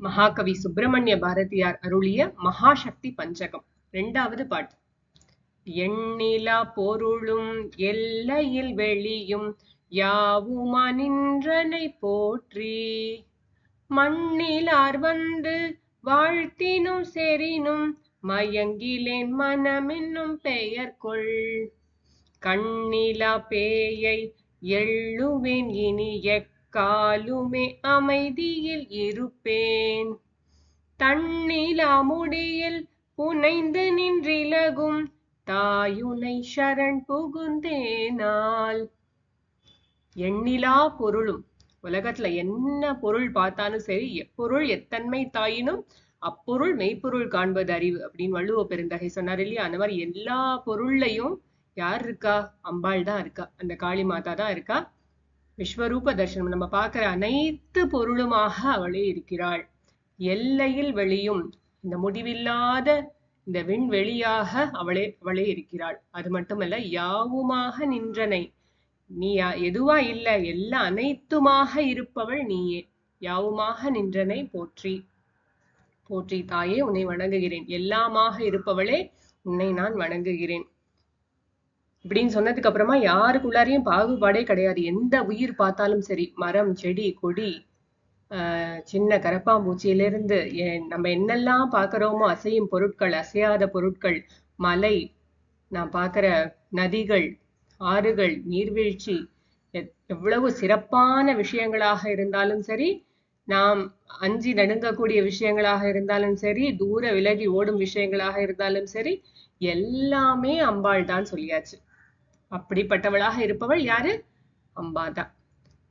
மகாகவி சுப்பிரமணிய பாரதியார் அருளிய மகாசக்தி பஞ்சகம். இரண்டாவது பாட்டு. எண்ணிலா பொருளும் எல்லையில் வெளியும் யாவுமா நின்றனை போற்றி. மண்ணிலார் வந்து வாழ்த்தினும் செறினும் மயங்கிலேன் மனமென்னும் பெயர் கொள். கண்ணிலா பேயை எள்ளுவேன் இனி காலுமே அமைதியில் இருப்பேன். தன்னிலா முடியில் புனைந்து நின்றிலகும் தாயுனை சரண் புகுந்தேனால். எண்ணிலா பொருளும். உலகத்துல என்ன பொருள் பார்த்தாலும் சரி எப்பொருள் எத்தன்மை தாயினும் அப்பொருள் மெய்ப்பொருள் காண்பது அறிவு அப்படின்னு வள்ளுவ பெருந்தகை சொன்னார் இல்லையா? அந்த மாதிரி எல்லா பொருள்லையும் யார் இருக்கா? அம்பாள் தான் இருக்கா. அந்த காளி மாதா தான் இருக்கா? விஸ்வரூப தர்சனம். நம்ம பார்க்குற அனைத்து பொருளுமாக அவளே இருக்கிறாள். எல்லையில் வெளியும் இந்த முடிவில்லாத இந்த விண்வெளியாக அவளே அவளே இருக்கிறாள். அது மட்டுமல்ல யாவுமாக நின்றனை. நீ எதுவா இல்ல எல்லா அனைத்துமாக இருப்பவள் நீயே. யாவுமாக நின்றனை போற்றி. போற்றி தாயே உன்னை வணங்குகிறேன். எல்லாமாக இருப்பவளே உன்னை நான் வணங்குகிறேன். இப்படின்னு சொன்னதுக்கு அப்புறமா யாருக்குள்ளாரையும் பாகுபாடே கிடையாது. எந்த உயிர் பார்த்தாலும் சரி மரம் செடி கொடி ஆஹ் சின்ன கரப்பாம்பூச்சியிலிருந்து நம்ம என்னெல்லாம் பார்க்குறோமோ அசையும் பொருட்கள் அசையாத பொருட்கள் மலை நான் பார்க்குற நதிகள் ஆறுகள் நீர்வீழ்ச்சி எவ்வளவு சிறப்பான விஷயங்களாக இருந்தாலும் சரி நாம் அஞ்சி நடுங்கக்கூடிய விஷயங்களாக இருந்தாலும் சரி தூர விலகி ஓடும் விஷயங்களாக இருந்தாலும் சரி எல்லாமே அம்பாள் தான் சொல்லியாச்சு. அப்படிப்பட்டவளாக இருப்பவள் யாரு? அம்பாதான்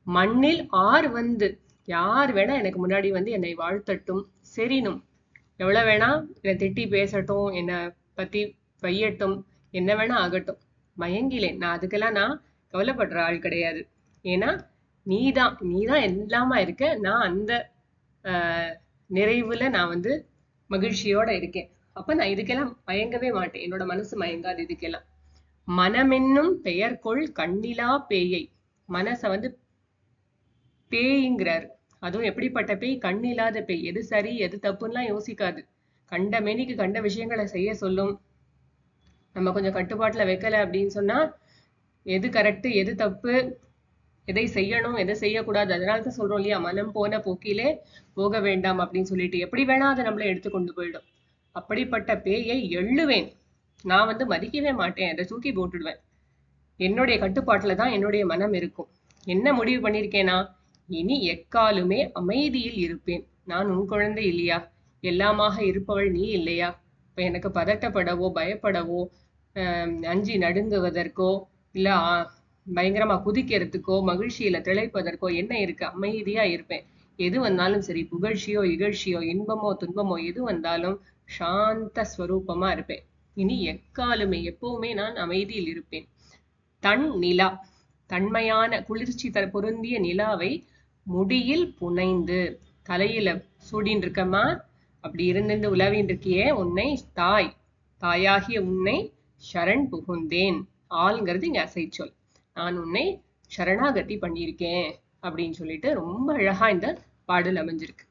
மண்ணில் ஆர் வந்து யார் வேணா எனக்கு முன்னாடி வந்து என்னை வாழ்த்தட்டும். சரினும் எவ்வளவு வேணா என்னை திட்டி பேசட்டும் என்னை பத்தி வையட்டும் என்ன வேணா ஆகட்டும். மயங்கிலேன். நான் அதுக்கெல்லாம் நான் கவலைப்படுற ஆள் கிடையாது. ஏன்னா நீதான் நீதான் எல்லாமா இருக்க. நான் அந்த ஆஹ் நிறைவுல நான் வந்து மகிழ்ச்சியோட இருக்கேன். அப்ப நான் இதுக்கெல்லாம் மயங்கவே மாட்டேன். என்னோட மனசு மயங்காது இதுக்கெல்லாம். மனமென்னும் பெயர்கொள் கண்ணிலா பேயை. மனச வந்து பேய்ங்கிறார். அதுவும் எப்படிப்பட்ட பேய்? கண்ணில்லாத பேய். எது சரி எது தப்புன்னுலாம் யோசிக்காது. கண்ட மேனிக்கு கண்ட விஷயங்களை செய்ய சொல்லும். நம்ம கொஞ்சம் கட்டுப்பாட்டில் வைக்கல அப்படின்னு சொன்னா எது கரெக்ட் எது தப்பு எதை செய்யணும் எதை செய்யக்கூடாது அதனால தான் சொல்றோம் இல்லையா? மனம் போன போக்கிலே போக வேண்டாம் அப்படின்னு சொல்லிட்டு. எப்படி வேணா அதை நம்மளை எடுத்து கொண்டு போயிடும். அப்படிப்பட்ட பேயை எள்ளுவேன். நான் வந்து மதிக்கவே மாட்டேன். அதை தூக்கி போட்டுடுவேன். என்னுடைய கட்டுப்பாட்டுல தான் என்னுடைய மனம் இருக்கும். என்ன முடிவு பண்ணியிருக்கேனா? இனி எக்காலுமே அமைதியில் இருப்பேன். நான் உன் குழந்தை இல்லையா? எல்லாமாக இருப்பவள் நீ இல்லையா? இப்போ எனக்கு பதட்டப்படவோ பயப்படவோ அஞ்சி நடுங்குவதற்கோ இல்ல பயங்கரமா குதிக்கிறதுக்கோ மகிழ்ச்சியில திளைப்பதற்கோ என்ன இருக்கு? அமைதியா இருப்பேன். எது வந்தாலும் சரி புகழ்ச்சியோ இகழ்ச்சியோ இன்பமோ துன்பமோ எது வந்தாலும் சாந்த ஸ்வரூபமா இருப்பேன். இனி எக்காலுமே எப்பவுமே நான் அமைதியில் இருப்பேன். தன் நிலா தன்மையான குளிர்ச்சி தர பொருந்திய நிலாவை முடியில் புனைந்து தலையில சூடின்னு இருக்கமா அப்படி இருந்து உலவின் இருக்கியே உன்னை தாய் தாயாகிய உன்னை சரண் புகுந்தேன். ஆள்ங்கிறது இங்க அசைச்சொல் நான் உன்னை சரணாகதி பண்ணியிருக்கேன் அப்படின்னு சொல்லிட்டு ரொம்ப அழகா இந்த பாடல் அமைஞ்சிருக்கு.